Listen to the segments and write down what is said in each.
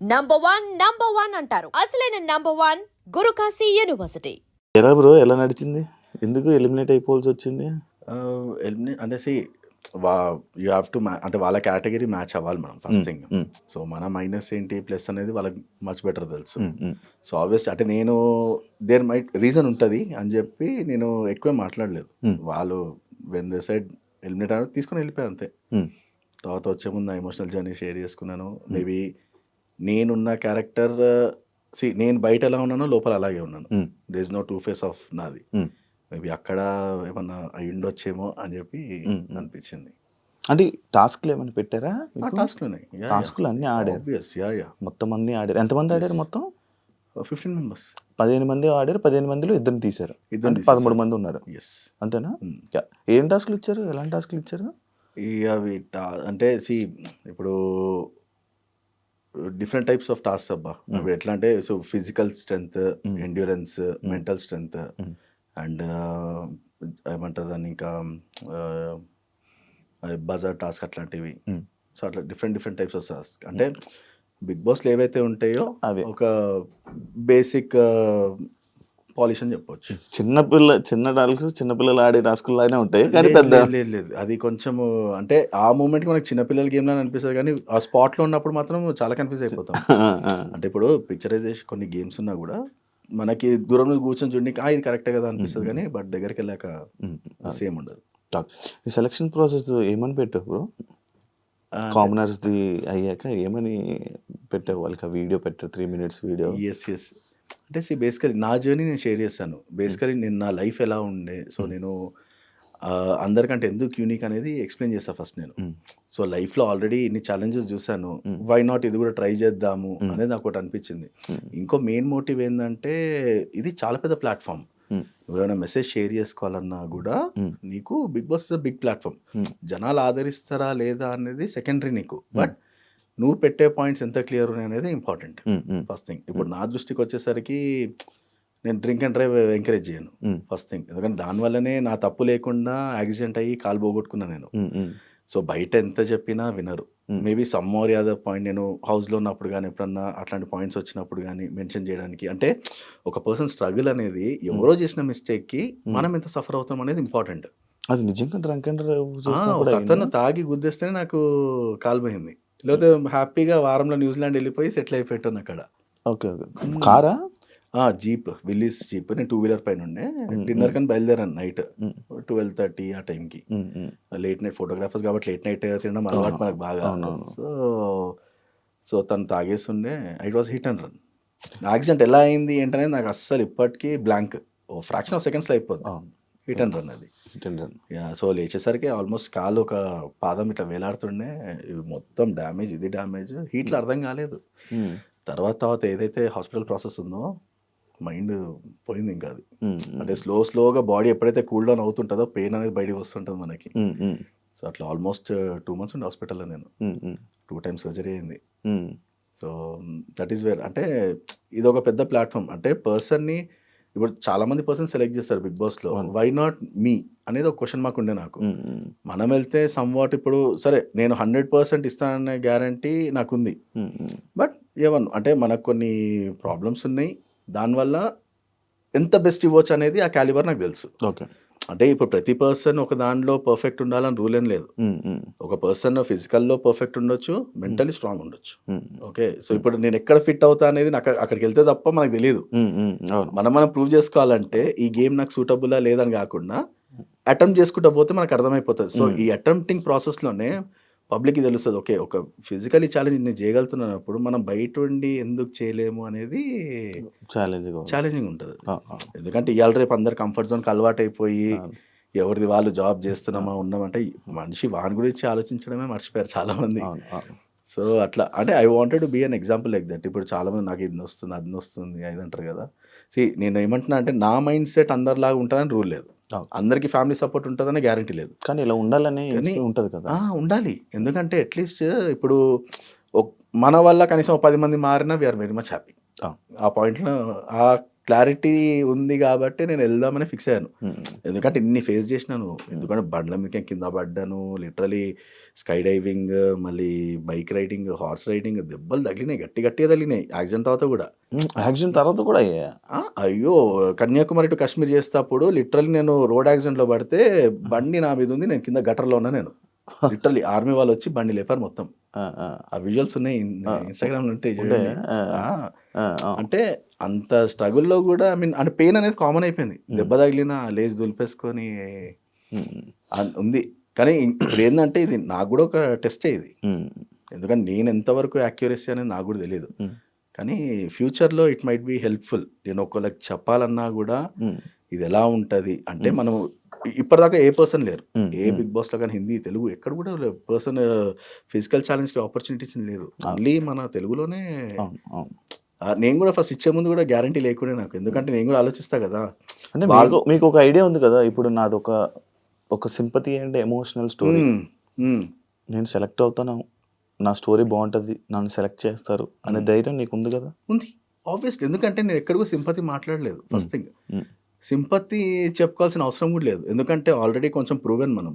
Number one number one అంటారు. అసలైన number one Gurukashi university ఎలా బ్రో ఎలా నడిచింది? ఎందుకు ఎలిమినేట్ అయిపోవాల్సి వచ్చింది? ఎలిమినే అంటే సి వా యూ హ్యావ్ టు అంటే వాళ్ళ కేటగిరీ మ్యాచ్ అవ్వాలి మనం ఫస్ట్ థింగ్. సో మన మైనస్ ఏంటి ప్లస్ అనేది వాళ్ళకి మచ్ బెటర్ తెలుసు. సో ఆబ్వియస్ అంటే నేను దేర్ మైట్ రీజన్ ఉంటుంది అని చెప్పి నేను ఎక్కువ మాట్లాడలేదు. Hmm. వాళ్ళు వెన్ ద సైడ్ ఎలిమినేట్ అయినా తీసుకొని వెళ్ళిపోయాను అంతే. తర్వాత వచ్చే ముందు ఎమోషనల్ జర్నీ షేర్ చేసుకున్నాను. మేబీ నేనున్న క్యారెక్టర్ సి నేను బయట ఎలా ఉన్నానో లోపల అలాగే ఉన్నాను. ఉమ్, there is no two face of నాది. Hmm. మేబీ అక్కడ ఏమన్నా అయి ఉండొచ్చేమో అని చెప్పి Hmm, hmm. అనిపించింది. అంటే టాస్క్లు ఏమైనా పెట్టారా టాస్క్లోనే టాస్క్లు అన్ని ఆడారు. యా యా మొత్తం అన్ని ఆడారు. ఎంతమంది ఆడారు మొత్తం? ఫిఫ్టీన్ మెంబర్స్ పదిహేను మంది ఆడారు పదిహేను మందిలో ఇద్దరిని తీశారు. తీసేశారు. పదమూడు మంది ఉన్నారు. ఎస్ అంతేనా. ఏం టాస్క్లు ఇచ్చారు? ఎలాంటి టాస్క్లు ఇచ్చారు? అవి అంటే సి ఇప్పుడు డిఫరెంట్ టైప్స్ ఆఫ్ టాస్క్ అబ్బా ఎట్లా అంటే so physical strength. Endurance mental strength. And ఏమంటారు దాన్ని ఇంకా బజార్ టాస్క్ అట్లాంటివి. సో అట్లా different different types of task అంటే బిగ్ బాస్లో ఏవైతే ఉంటాయో అవే. ఒక బేసిక్ పాలిష్ అని చెప్పొచ్చు. చిన్న పిల్ల చిన్న టాస్క్ చిన్న పిల్లలు ఆడే టాస్కులు లాగానే ఉంటాయి కానీ పెద్ద. లేదు, లేదు అది కొంచెం అంటే ఆ మూమెంట్ మనకి చిన్నపిల్లల గేమ్ లా అనిపిస్తుంది కానీ ఆ స్పాట్లో ఉన్నప్పుడు మాత్రం చాలా కన్ఫ్యూజ్ అయిపోతాం. అంటే ఇప్పుడు పిక్చరైజేషన్ కొన్ని గేమ్స్ ఉన్నా కూడా మనకి దూరం నుంచి కూర్చొని చూడండి ఆ ఇది కరెక్టే కదా అనిపిస్తుంది కానీ బట్ దగ్గరికి వెళ్ళాక సేమ్ ఉండదు. ఈ సెలక్షన్ ప్రాసెస్ ఏమని పెట్టావు బ్రో కామనర్స్ది అయ్యాక ఏమని పెట్టావు? వాళ్ళకి ఆ వీడియో పెట్టావు three minutes video yes yes అంటే సి బేసికలీ నా జర్నీ నేను షేర్ చేస్తాను. బేసికలీ నేను నా లైఫ్ ఎలా ఉండే సో నేను అందరికంటే ఎందుకు యూనిక్ అనేది ఎక్స్ప్లెయిన్ చేస్తాను ఫస్ట్ నేను. సో లైఫ్లో ఆల్రెడీ ఇన్ని ఛాలెంజెస్ చూసాను Mm. వై నాట్ ఇది కూడా ట్రై చేద్దాము. అనేది నాకు ఒకటి అనిపించింది. ఇంకో మెయిన్ మోటివ్ ఏంటంటే ఇది చాలా పెద్ద ప్లాట్ఫామ్. నువ్వేమైనా మెసేజ్ షేర్ చేసుకోవాలన్నా కూడా. నీకు Bigg Boss is big platform. జనాలు ఆదరిస్తారా లేదా అనేది సెకండరీ నీకు. బట్ నువ్వు పెట్టే పాయింట్స్ ఎంత క్లియర్ ఉన్నాయి అనేది ఇంపార్టెంట్. First thing. ఇప్పుడు నా దృష్టికి వచ్చేసరికి నేను డ్రింక్ అండ్ డ్రైవ్ ఎంకరేజ్ చేయను. First thing. ఎందుకంటే దానివల్లనే నా తప్పు లేకుండా యాక్సిడెంట్ అయ్యి కాలు పోగొట్టుకున్నా నేను. సో బయట ఎంత చెప్పినా వినరు. మేబీ సమ్ మోర్ యాదవ్ పాయింట్ నేను హౌస్లో ఉన్నప్పుడు కానీ ఎప్పుడన్నా అట్లాంటి పాయింట్స్ వచ్చినప్పుడు కానీ మెన్షన్ చేయడానికి. అంటే ఒక పర్సన్ స్ట్రగుల్ అనేది ఎవరో చేసిన మిస్టేక్కి మనం ఎంత సఫర్ అవుతాం అనేది ఇంపార్టెంట్ అది నిజంగా డ్రంక్ అండ్ అతను తాగి గుద్దేస్తేనే నాకు కాలు పోయింది. లేకపోతే హ్యాపీగా వారంలో న్యూజిలాండ్ వెళ్ళిపోయి సెటిల్ అయిపోయాను అక్కడ. Okay okay. కారా? ఆ జీప్ విల్లీస్ జీప్. నేను టూ వీలర్ పైన ఉండే డిన్నర్ కానీ బయలుదేరాను నైట్. ట్వెల్వ్ థర్టీ ఆ టైంకి. లేట్ నైట్ ఫోటోగ్రాఫర్స్ కాబట్టి లేట్ నైట్ తినడం అలవాటు మనకు బాగా. సో సో తను తాగేస్తుండే. It was hit and run accident ఎలా అయింది ఏంటనేది నాకు అస్సలు ఇప్పటికీ బ్లాంక్ ఫ్రాక్షన్ ఆఫ్ సెకండ్స్లో అయిపోతుంది. హిట్ అండ్ రన్ అది. యా సో లేచేసరికి ఆల్మోస్ట్ కాలు ఒక పాదం ఇట్లా వేలాడుతుండే. మొత్తం డ్యామేజ్ ఇది డ్యామేజ్. హీట్లో అర్థం కాలేదు. ఉమ్, తర్వాత తర్వాత ఏదైతే హాస్పిటల్ ప్రాసెస్ ఉందో మైండ్ పోయింది ఇంకా అది. ఉమ్, అంటే స్లో స్లోగా బాడీ ఎప్పుడైతే కూల్ డౌన్ అవుతుంటుందో పెయిన్ అనేది బయటకు వస్తుంటుంది మనకి. సో అట్లా ఆల్మోస్ట్ టూ మంత్స్ ఉండే హాస్పిటల్లో నేను. టూ టైమ్స్ సర్జరీ అయింది. సో దట్ ఈస్ వేర్ అంటే ఇది ఒక పెద్ద ప్లాట్ఫామ్. అంటే పర్సన్ని ఇప్పుడు చాలా మంది పర్సన్ సెలెక్ట్ చేస్తారు బిగ్ బాస్లో అవును. వై నాట్ మీ అనేది ఒక క్వశ్చన్ మార్క్ ఉండే నాకు. మనం వెళ్తే సమ్ వాట్ ఇప్పుడు సరే నేను హండ్రెడ్ పర్సెంట్ ఇస్తాననే గ్యారంటీ నాకుంది. బట్ ఏమన్ అంటే మనకు కొన్ని ప్రాబ్లమ్స్ ఉన్నాయి. దానివల్ల ఎంత బెస్ట్ ఇవ్వచ్చు అనేది ఆ క్యాలిబర్ నాకు తెలుసు. ఓకే. అంటే ఇప్పుడు ప్రతి పర్సన్ ఒక దానిలో పర్ఫెక్ట్ ఉండాలని రూల్ ఏం లేదు. ఒక పర్సన్ ఫిజికల్లో పర్ఫెక్ట్ ఉండొచ్చు మెంటలీ స్ట్రాంగ్ ఉండొచ్చు. ఓకే? సో ఇప్పుడు నేను ఎక్కడ ఫిట్ అవుతా అనేది నాకు అక్కడికి వెళ్తే తప్ప మనకు తెలియదు మనం మనం ప్రూవ్ చేసుకోవాలంటే ఈ గేమ్ నాకు సూటబులా లేదని కాకుండా అటెంప్ట్ చేసుకుంటూ పోతే మనకు అర్థమైపోతుంది. సో. ఈ అటెంప్టింగ్ ప్రాసెస్లోనే పబ్లిక్కి తెలుస్తుంది. ఓకే ఒక ఫిజికలీ ఛాలెంజ్ నేను చేయగలుగుతున్నప్పుడు మనం బయట ఉండి ఎందుకు చేయలేము అనేది ఛాలెంజ్ ఛాలెంజింగ్ ఉంటుంది. ఎందుకంటే ఇవాళ రేపు అందరు కంఫర్ట్ జోన్కి అలవాటు అయిపోయి ఎవరిది వాళ్ళు జాబ్ చేస్తున్నామా ఉన్నామంటే మనిషి వాని గురించి ఆలోచించడమే మర్చిపోయారు చాలా మంది అవును అవును సో అట్లా అంటే I wanted to be an example like that. ఇప్పుడు చాలా మంది నాకు ఇది వస్తుంది అది వస్తుంది అది అంటారు కదా. సి నేను ఏమంటున్నా అంటే నా మైండ్ సెట్ అందరిలాగా ఉంటుందని రూల్ లేదు. అందరికి ఫ్యామిలీ సపోర్ట్ ఉంటుందని గ్యారంటీ లేదు. కానీ ఇలా ఉండాలని ఉంటది కదా. ఉండాలి. ఎందుకంటే అట్లీస్ట్ ఇప్పుడు మన వల్ల కనీసం పది మంది మారినా వీఆర్ వెరీ మచ్ హ్యాపీ. ఆ పాయింట్లో ఆ క్లారిటీ ఉంది కాబట్టి నేను వెళ్దామని ఫిక్స్ అయ్యాను. ఎందుకంటే ఇన్ని ఫేస్ చేసినాను. ఎందుకంటే బండ్ల మీద కింద పడ్డాను. లిటరలీ స్కై డైవింగ్ మళ్ళీ బైక్ రైడింగ్ హార్స్ రైడింగ్ దెబ్బలు తగిలినాయి. గట్టి గట్టిగా తగిలినాయి. యాక్సిడెంట్ తర్వాత కూడా. యాక్సిడెంట్ తర్వాత కూడా అయ్యో! కన్యాకుమారి టు కాశ్మీర్ చేసేటప్పుడు లిటరలీ నేను రోడ్ యాక్సిడెంట్లో పడితే బండి నా మీద ఉంది. నేను కింద గటర్లో ఉన్నా నేను. లిటరలీ ఆర్మీ వాళ్ళు వచ్చి బండి లేపారు మొత్తం. ఆ, విజువల్స్ ఉన్నాయి. ఆ. ఇన్స్టాగ్రామ్లో ఉంటాయి ఉంటే. అంటే అంత స్ట్రగుల్లో కూడా ఐ మీన్ అంటే పెయిన్ అనేది కామన్ అయిపోయింది. దెబ్బ తగిలిన లేచి దులిపేసుకొని ఉంది. కానీ ఇప్పుడు ఏంటంటే ఇది నాకు కూడా ఒక టెస్ట్ ఇది. ఎందుకంటే నేను ఎంతవరకు యాక్యురసీ అనేది నాకు కూడా తెలియదు కానీ ఫ్యూచర్లో ఇట్ మైట్ బి హెల్ప్ఫుల్ నేను ఒకళ్ళకి చెప్పాలన్నా కూడా ఇది ఎలా ఉంటుంది? అంటే. మనం ఇప్పటిదాకా ఏ పర్సన్ లేరు. ఏ. బిగ్ బాస్లో కానీ హిందీ తెలుగు ఎక్కడ కూడా పర్సన్ ఫిజికల్ ఛాలెంజ్కి ఆపర్చునిటీస్ లేదు ఓన్లీ మన తెలుగులోనే నేను కూడా ఫస్ట్ ఇచ్చే ముందు కూడా గ్యారంటీ లేకుండా నాకు. ఎందుకంటే నేను కూడా ఆలోచిస్తా కదా. అంటే మీకు ఒక ఐడియా ఉంది కదా? ఇప్పుడు నాది ఒక ఒక సింపతి అండ్ ఎమోషనల్ స్టోరీ. నేను సెలెక్ట్ అవుతాను. నా స్టోరీ బాగుంటుంది. నన్ను సెలెక్ట్ చేస్తారు అనే. ధైర్యం నీకు ఉంది కదా? ఉంది. ఆబ్వియస్లీ. ఎందుకంటే నేను ఎక్కడ కూడా సింపతి మాట్లాడలేదు. First thing. సింపతి చెప్పుకోవాల్సిన అవసరం కూడా లేదు. ఎందుకంటే ఆల్రెడీ కొంచెం ప్రూవెన్ మనం.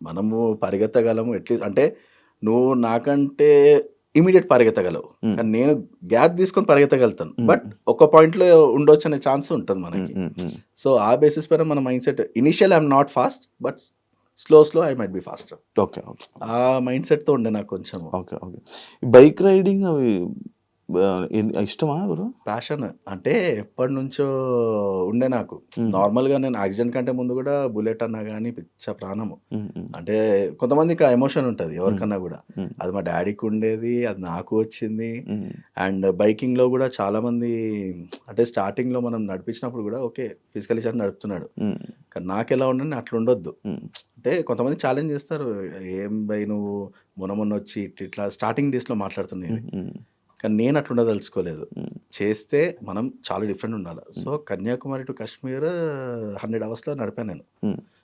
మనము పరిగెత్తగలము ఎట్లీస్ట్ అంటే నువ్వు నాకంటే ఇమీడియట్ పరిగెత్తగలవు. కానీ నేను గ్యాప్ తీసుకొని పరిగెత్తగలుగుతాను. బట్ ఒక పాయింట్లో ఉండొచ్చు అనే ఛాన్స్ ఉంటుంది మనకి. సో ఆ బేసిస్ పైన మన mindset initial I'm not fast but slow slow I might be fast okay okay. ఆ మైండ్ సెట్తో ఉండే నాకు కొంచెం ఓకే ఓకే. బైక్ రైడింగ్ అవి ఇష్టమా బ్రో ప్యాషన్ అంటే ఎప్పటి నుంచో ఉండే నాకు. నార్మల్గా నేను యాక్సిడెంట్ కంటే ముందు కూడా బుల్లెట్ అన్నా కానీ పిచ్చ ప్రాణము. అంటే కొంతమందికి ఆ ఎమోషన్ ఉంటుంది ఎవరికన్నా కూడా. అది మా డాడీకి ఉండేది అది నాకు వచ్చింది. అండ్ బైకింగ్లో కూడా చాలా మంది అంటే స్టార్టింగ్లో మనం నడిపించినప్పుడు కూడా ఓకే ఫిజికల్ ఇచ్చారు నడుపుతున్నాడు. కానీ నాకు ఎలా ఉండని అట్లా ఉండొద్దు. అంటే కొంతమంది ఛాలెంజ్ చేస్తారు ఏం బై నువ్వు మొన్న మొన్న వచ్చి ఇట్ ఇట్లా స్టార్టింగ్ డేస్లో మాట్లాడుతున్నాయి కానీ నేను అట్లా ఉండదలుచుకోలేదు ఉమ్, చేస్తే మనం చాలా డిఫరెంట్ ఉండాలి. So Kanyakumari to Kashmir hundred అవర్స్లో నడిపాను నేను.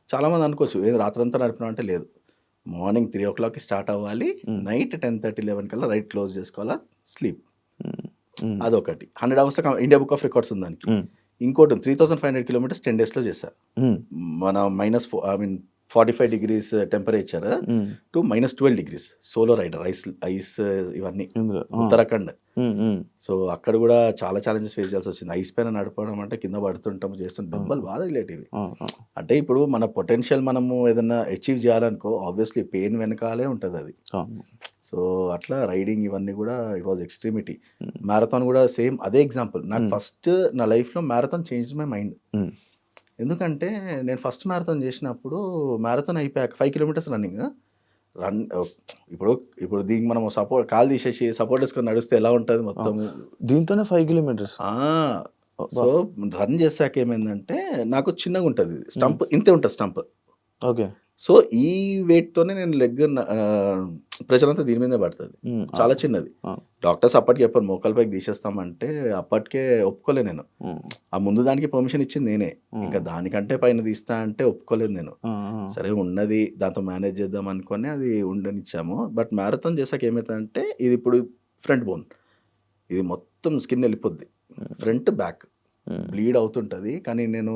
చాలామంది అనుకోవచ్చు ఏం రాత్రంతా నడిపినా అంటే లేదు. మార్నింగ్ త్రీ ఓ క్లాక్కి స్టార్ట్ అవ్వాలి. నైట్ టెన్ థర్టీ లెవెన్ కల్లా రైట్ క్లోజ్ చేసుకోవాలా? స్లీప్. అదొకటి. హండ్రెడ్ అవర్స్లో ఇండియా బుక్ ఆఫ్ రికార్డ్స్ ఉంది దానికి. ఇంకోటి three thousand five hundred kilometres ten డేస్లో ఉమ్, మన minus I mean forty five degrees temperature. To minus twelve degrees solo rider ice ice ఇవన్నీ ఉత్తరాఖండ్. ఉమ్, ఉమ్, సో అక్కడ కూడా చాలా ఛాలెంజెస్ ఫేస్ చేయాల్సి వచ్చింది. ఐస్ పైన నడపడం అంటే కింద పడుతుంటాం చేస్తుంటాం. దెబ్బలు బాధ రిలేటివ్ అంటే ఇప్పుడు మన పొటెన్షియల్ మనము ఏదైనా అచీవ్ చేయాలనుకో ఆబ్వియస్లీ పెయిన్ వెనకాలే ఉంటుంది అది. సో అట్లా రైడింగ్ ఇవన్నీ కూడా it was extremity Hmm. Marathon కూడా సేమ్ అదే ఎగ్జాంపుల్ నాకు Hmm. ఫస్ట్ నా లైఫ్లో మ్యారథాన్ చేంజ్ మై మైండ్ ఎందుకంటే నేను ఫస్ట్ మ్యారథాన్ చేసినప్పుడు మ్యారథాన్ అయిపోయాక ఫైవ్ కిలోమీటర్స్ రన్నింగ్. రన్ ఇప్పుడు ఇప్పుడు దీనికి మనం సపోర్ట్ కాల్ తీసేసి సపోర్ట్ వేసుకొని నడిస్తే ఎలా ఉంటుంది మొత్తం? దీంతోనే ఫైవ్ కిలోమీటర్స్. సో రన్ చేశాక ఏమైందంటే నాకు చిన్నగా ఉంటుంది. స్టంప్ ఇంతే ఉంటుంది స్టంప్. ఓకే. సో ఈ వెయిట్తోనే నేను లెగ్ ప్రెషర్ అంతా దీని మీదే పడుతుంది. చాలా చిన్నది. డాక్టర్స్ అప్పటికి చెప్పారు మోకాల పైకి తీసేస్తామంటే అప్పటికే ఒప్పుకోలే నేను. ఆ ముందు దానికి పర్మిషన్ ఇచ్చింది నేనే. ఇంకా దానికంటే పైన తీస్తా అంటే ఒప్పుకోలేదు నేను. సరే ఉన్నది దాంతో మేనేజ్ చేద్దాం అనుకొని అది ఉండనిచ్చాము. బట్ మ్యారథాన్ చేసాక ఏమవుతుందంటే ఇది ఇప్పుడు ఫ్రంట్ బోన్. ఇది మొత్తం స్కిన్ వెళ్ళిపోద్ది. Front back. బ్లీడ్ అవుతుంటుంది. కానీ నేను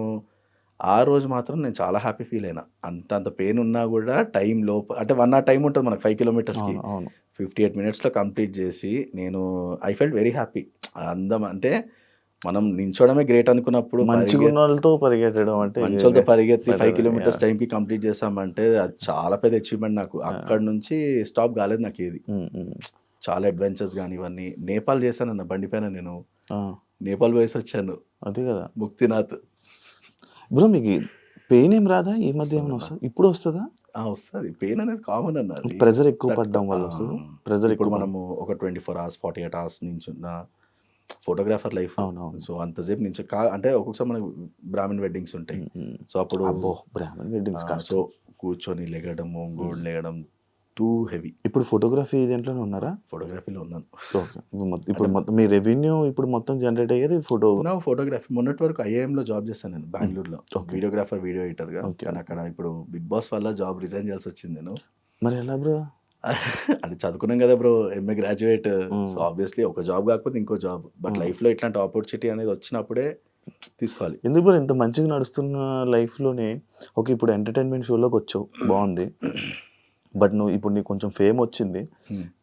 ఆ రోజు మాత్రం నేను చాలా హ్యాపీ ఫీల్ అయినా. అంత అంత పెయిన్ ఉన్నా కూడా టైం లోప అంటే వన్ అవర్ టైం ఉంటుంది మనకు ఫైవ్ కిలోమీటర్స్కి. అవును ఫిఫ్టీ ఎయిట్ మినిట్స్లో కంప్లీట్ చేసి నేను ఐ ఫెల్ట్ వెరీ హ్యాపీ. అందం అంటే మనం నించోడమే గ్రేట్ అనుకున్నప్పుడు మంచి పరిగె- గుణాలతో పరిగెట్టడం అంటే మంచోళ్ళతో పరిగెత్తి ఫైవ్ కిలోమీటర్స్. టైంకి కంప్లీట్ చేసామంటే అది చాలా పెద్ద అచీవ్మెంట్ నాకు. అక్కడ నుంచి స్టాప్ కాలేదు నాకు ఏది. చాలా అడ్వెంచర్స్ కానీ ఇవన్నీ నేపాల్ చేశానన్న బండి పైన నేను. ఆ, నేపాల్ పోయేసి వచ్చాను అదే కదా. ముక్తినాథ్. బ్రో మీకు పెయిన్ ఏం రాదా? ఈ మధ్య ఏమైనా వస్తుందా? ఇప్పుడు వస్తుందా? వస్తుంది. పెయిన్ అనేది కామన్ అన్నది. ప్రెజర్ ఎక్కువ పడడం వల్ల వస్తుంది? ప్రెజర్ ఇప్పుడు మనము ఒక twenty four hours forty eight hours నుంచి ఉన్న ఫోటోగ్రాఫర్ లైఫ్. అవునవును. సో అంతసేపు నుంచి కా అంటే ఒక్కొక్కసారి మనకు బ్రాహ్మణ్ వెడ్డింగ్స్ ఉంటాయి. సో అప్పుడు బ్రాహ్మణ్ వెడ్డింగ్స్ సో కూర్చొని లెగడము గోల్డ్ లెగడం టూ హెవీ. ఇప్పుడు ఫోటోగ్రఫీ దీంట్లోనే ఉన్నారా? ఫోటోగ్రఫీలో ఉన్నాను. ఇప్పుడు మొత్తం- మీ రెవెన్యూ ఇప్పుడు మొత్తం జనరేట్ అయ్యేది ఫోటో నా ఫోటోగ్రఫీ. మొన్నటి వరకు ఐఏఎంలో జాబ్ చేస్తాను నేను బెంగళూరులో. వీడియోగ్రాఫర్ వీడియో ఎడిటర్గా. కానీ అక్కడ ఇప్పుడు బిగ్ బాస్ వల్ల జాబ్ రిజైన్ చేయాల్సి వచ్చింది నేను. మరి ఎలా బ్రో? అంటే చదువుకున్నాం కదా bro MA graduate. So obviously ఒక జాబ్ కాకపోతే ఇంకో జాబ్. బట్. లైఫ్లో ఇట్లాంటి ఆపర్చునిటీ అనేది వచ్చినప్పుడే తీసుకోవాలి. ఎందుకు బ్రో ఇంత మంచిగా నడుస్తున్న లైఫ్లోనే ఓకే ఇప్పుడు ఎంటర్టైన్మెంట్ షోలోకి వచ్చావు బాగుంది. బట్ నువ్వు ఇప్పుడు నీకు కొంచెం ఫేమ్ వచ్చింది.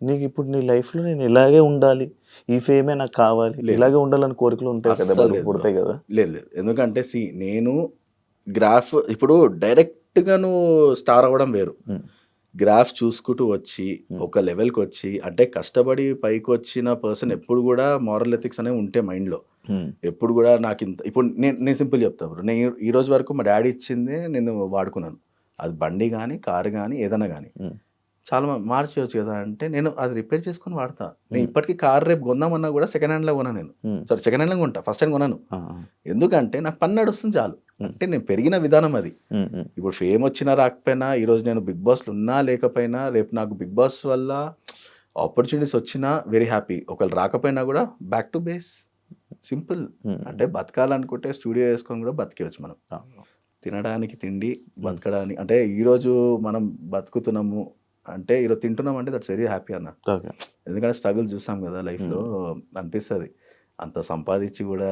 నీకు ఇప్పుడు నీ లైఫ్లో నేను ఇలాగే ఉండాలి ఈ ఫేమే నాకు కావాలి. ఇలాగే ఉండాలని కోరికలు ఉంటాయి కదా పుడతాయి. కదా లేదు లేదు ఎందుకంటే సి నేను గ్రాఫ్ ఇప్పుడు డైరెక్ట్గా నువ్వు స్టార్ అవ్వడం వేరు. గ్రాఫ్ చూసుకుంటూ వచ్చి. ఒక లెవెల్కి వచ్చి అంటే కష్టపడి పైకి వచ్చిన పర్సన్ ఎప్పుడు కూడా మారల్ ఎథిక్స్ అనేవి ఉంటే మైండ్లో. ఎప్పుడు కూడా నాకు ఇంత ఇప్పుడు నేను నేను సింపుల్ చెప్తా బ్రో నేను ఈ రోజు వరకు మా డాడీ ఇచ్చిందే నేను వాడుకున్నాను అది బండి కానీ కారు కానీ ఏదైనా కానీ. చాలా మార్చేయచ్చు కదా అంటే నేను అది రిపేర్ చేసుకొని వాడతా నేను. ఇప్పటికీ కార్ రేపు కొందామన్నా కూడా సెకండ్ హ్యాండ్లో కొన్నాను నేను. సారీ సెకండ్ హ్యాండ్లో కొంటా ఫస్ట్ హ్యాండ్ కొన్నాను. ఎందుకంటే నాకు పని నడుస్తుంది చాలు. అంటే నేను పెరిగిన విధానం అది. ఇప్పుడు ఫేమ్ వచ్చినా రాకపోయినా ఈరోజు నేను బిగ్ బాస్లో ఉన్నా లేకపోయినా రేపు నాకు బిగ్ బాస్ వల్ల ఆపర్చునిటీస్ వచ్చినా వెరీ హ్యాపీ ఒకవేళ రాకపోయినా కూడా బ్యాక్ టు బేస్ సింపుల్. అంటే బతకాలనుకుంటే స్టూడియో వేసుకొని కూడా బతికేవచ్చు మనం. తినడానికి తిండి బతకడానికి అంటే ఈరోజు మనం బతుకుతున్నాము అంటే ఈరోజు తింటున్నాం అంటే దట్స్ వెరీ హ్యాపీ అన్న. ఎందుకంటే స్ట్రగుల్ చూసాం కదా లైఫ్లో అనిపిస్తుంది. అంత సంపాదించి కూడా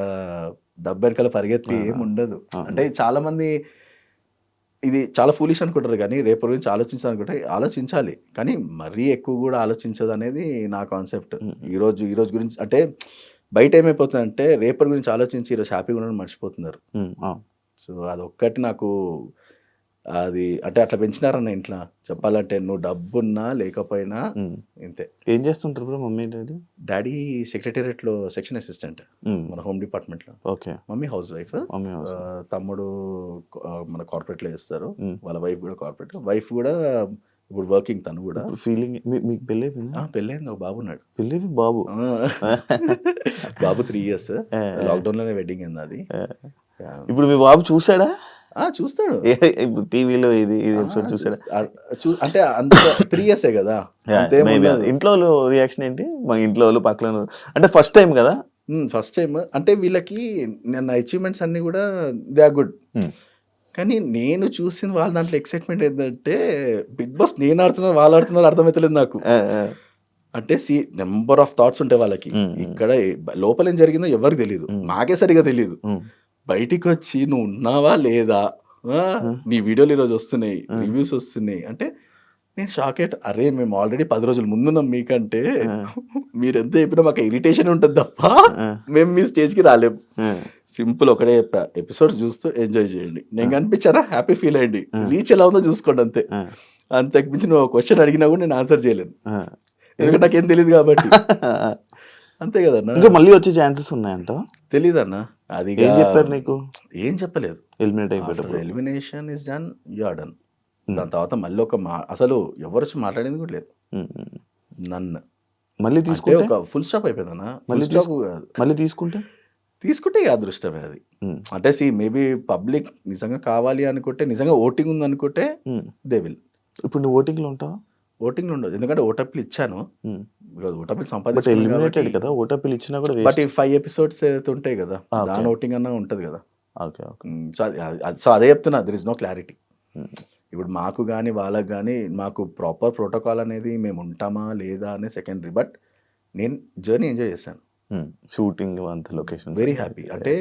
డబ్బు వెనకాల పరిగెత్తి ఆ. ఏం ఉండదు. అంటే చాలా మంది ఇది చాలా ఫూలిష్ అనుకుంటారు కానీ రేపు గురించి ఆలోచించాలనుకుంటే ఆలోచించాలి కానీ మరీ ఎక్కువ కూడా ఆలోచించదు అనేది నా కాన్సెప్ట్. ఈరోజు ఈ రోజు గురించి అంటే బయట ఏమైపోతుందంటే రేపటి గురించి ఆలోచించి ఈరోజు హ్యాపీగా ఉండడం మర్చిపోతున్నారు. సో అదొక్కటి నాకు అది అంటే అట్లా పెంచినారన్న ఇంట్లో. చెప్పాలంటే నువ్వు డబ్బున్నా లేకపోయినా. ఇంతే. ఏం చేస్తుంటారు బ్రో మమ్మీ డాడీ? డాడీ సెక్రటేరియట్లో సెక్షన్ అసిస్టెంట్. మన హోమ్ డిపార్ట్మెంట్లో. ఓకే. Mummy house wife. తమ్ముడు మన కార్పొరేట్లో చేస్తారు. Hmm. వాళ్ళ వైఫ్ కూడా కార్పొరేట్ వైఫ్ కూడా ఇప్పుడు వర్కింగ్ తను కూడా. ఫీలింగ్ మీకు పెళ్ళి అయిపోయిందా ఆ, పెళ్ళైంది. ఒక బాబు ఉన్నాడు. పెళ్ళి బాబు. బాబు త్రీ ఇయర్స్. లాక్డౌన్లోనే వెడ్డింగ్ అయింది అది. ఇప్పుడు మీ బాబు చూసాడా ఆ, చూస్తాడు. ఇప్పుడు టీవీలో ఇది ఇది ఎపిసోడ్ చూసాడా అంటే అంత త్రీ ఇయర్సే కదా. ఇంట్లో రియాక్షన్ ఏంటి? మా ఇంట్లో వాళ్ళు పక్కన అంటే ఫస్ట్ టైం కదా? ఫస్ట్ టైం అంటే వీళ్ళకి నిన్న అచీవ్మెంట్స్ అన్ని కూడా దే ఆర్ గుడ్. కానీ నేను చూసిన వాళ్ళ దాంట్లో ఎక్సైట్మెంట్ ఏంటంటే బిగ్ బాస్ నేను ఆడుతున్నా వాళ్ళు ఆడుతున్నారు అర్థమవుతలేదు నాకు. అంటే సి నెంబర్ ఆఫ్ థాట్స్ ఉంటాయి వాళ్ళకి. ఇక్కడ లోపల ఏం జరిగిందో ఎవరికి తెలియదు. నాకే సరిగా తెలియదు బయటికి వచ్చి నువ్వు ఉన్నావా లేదా. నీ వీడియోలు ఈరోజు వస్తున్నాయి. రివ్యూస్ వస్తున్నాయి. అంటే నేను షాక్ అయ్యి అరే మేము ఆల్రెడీ పది రోజులు ముందున్నాం మీకంటే. మీరు ఎంత చెప్పినా మాకు ఇరిటేషన్ ఉంటుంది తప్ప మేము మీ స్టేజ్కి రాలేం. ఆ. సింపుల్ ఒకటే చెప్పా. ఎపిసోడ్స్ చూస్తూ ఎంజాయ్ చేయండి. నేను కనిపించారా? హ్యాపీ ఫీల్ అయ్యండి. రీచ్ ఎలా ఉందో చూసుకోండి అంతే. ఆ, అంతకు మించి నువ్వు క్వశ్చన్ అడిగినా కూడా నేను ఆన్సర్ చేయలేను. ఎందుకంటే నాకేం తెలియదు కాబట్టి. అంతే కదన్నా? ఇంకా మళ్ళీ వచ్చే ఛాన్సెస్ ఉన్నాయంట? తెలీదు అన్న అది ఏం చెప్పారు నీకు? ఏం చెప్పలేదు. Eliminate అయిపోయేటప్పుడు. Elimination is done you are done Hmm. దాని తర్వాత మళ్ళీ ఒక మా అసలు ఎవరు వచ్చి మాట్లాడేది కూడా లేదు. ఉమ్, ఉమ్. నన్ను మళ్ళీ అంటే తీసుకుంటే? ఒక ఫుల్ స్టాప్ అయిపోయిందన్న. మళ్ళీ స్టాప్ కాదు మళ్ళీ తీసుకుంటే? తీసుకుంటే అదృష్టమే అది. అంటే సి మేబీ పబ్లిక్ నిజంగా కావాలి అనుకుంటే నిజంగా ఓటింగ్ ఉంది అనుకుంటే. దే విల్ ఇప్పుడు నువ్వు ఓటింగ్లో ఉంటావా? ఓటింగ్ ఉండదు ఎందుకంటే ఓటప్లు ఇచ్చాను. ఈరోజు ఓటప్లు కాబట్టి కదా ఓటర్పిల్ ఇచ్చినా కూడా బట్ ఈ ఫైవ్ ఎపిసోడ్స్ ఏదైతే ఉంటాయి కదా Ah. దాని ఓటింగ్ అన్నా ఉంటుంది కదా. ఓకే సో అది- సో అదే చెప్తున్నా దర్ ఇస్ నో క్లారిటీ. ఇప్పుడు మాకు కానీ వాళ్ళకి కానీ మాకు ప్రాపర్ ప్రోటోకాల్ అనేది మేము ఉంటామా లేదా అనే సెకండరీ బట్ నేను జర్నీ ఎంజాయ్ చేశాను. షూటింగ్ అంత లొకేషన్ వెరీ హ్యాపీ అంటే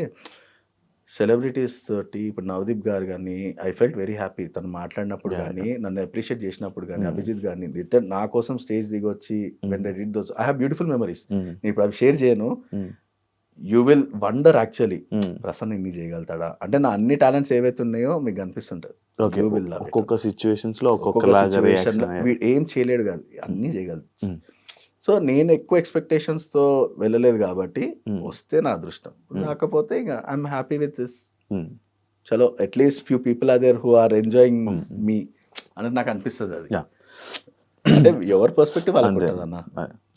సెలబ్రిటీస్ తోటి ఇప్పుడు నవదీప్ గారు కానీ ఐ ఫెల్ట్ వెరీ హ్యాపీ. తను మాట్లాడినప్పుడు కానీ నన్ను అప్రిషియేట్ చేసినప్పుడు కానీ. అభిజిత్ గారిని రిటర్న్ నా కోసం స్టేజ్ దిగి వచ్చి when I did those I have beautiful memories. నేను ఇప్పుడు అవి షేర్ చేయను. You will wonder actually. Prasanna ఇన్ని చేయగలుగుతాడా? అంటే నా అన్ని టాలెంట్స్ ఏవైతే ఉన్నాయో మీకు కనిపిస్తుంటుంది. ఒక్కొక్క సిచ్యువేషన్స్లో ఒక్కొక్క ఏం చేయలేడు కాదు అన్నీ చేయగలదు. సో నేను ఎక్కువ expectations తో వెళ్ళలేదు కాబట్టి Mm. వస్తే నా అదృష్టం. రాకపోతే ఇంకా ఐఎమ్ హ్యాపీ విత్ దిస్ చలో at least few people are there who are enjoying. మీ అనేది నాకు అనిపిస్తుంది అది. అంటే ఎవరి పర్స్పెక్టివ్ అన్న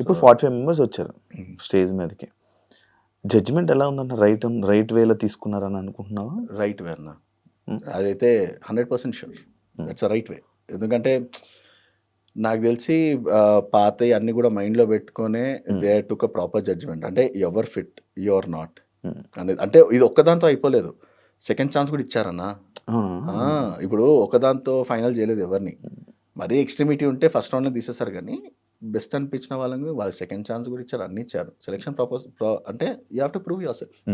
ఇప్పుడు ఫార్టీ ఫైవ్ మెంబర్స్ వచ్చారు Mm. స్టేజ్ మీదకి జడ్జ్మెంట్ ఎలా ఉందన్న రైట్ రైట్ వేలో తీసుకున్నారని అనుకుంటున్నావా రైట్ వే అన్న. అదైతే hundred percent sure. That's right way ఎందుకంటే నాకు తెలిసి ఆ, పాతవి అన్ని కూడా మైండ్లో పెట్టుకొనే. They took a proper judgment. అంటే ever fit you're not Mm. అనేది. అంటే ఇది ఒక్కదాంతో అయిపోలేదు. సెకండ్ ఛాన్స్ కూడా ఇచ్చారన్న. ఇప్పుడు ఒకదాంతో ఫైనల్ చేయలేదు ఎవరిని. మరీ ఎక్స్ట్రీమిటీ ఉంటే ఫస్ట్ రౌండ్లో తీసేస్తారు కానీ బెస్ట్ అనిపించిన వాళ్ళని వాళ్ళకి సెకండ్ ఛాన్స్ కూడా ఇచ్చారు అన్ని ఇచ్చారు. సెలెక్షన్ ప్రాపర్ అంటే you have to prove yourself.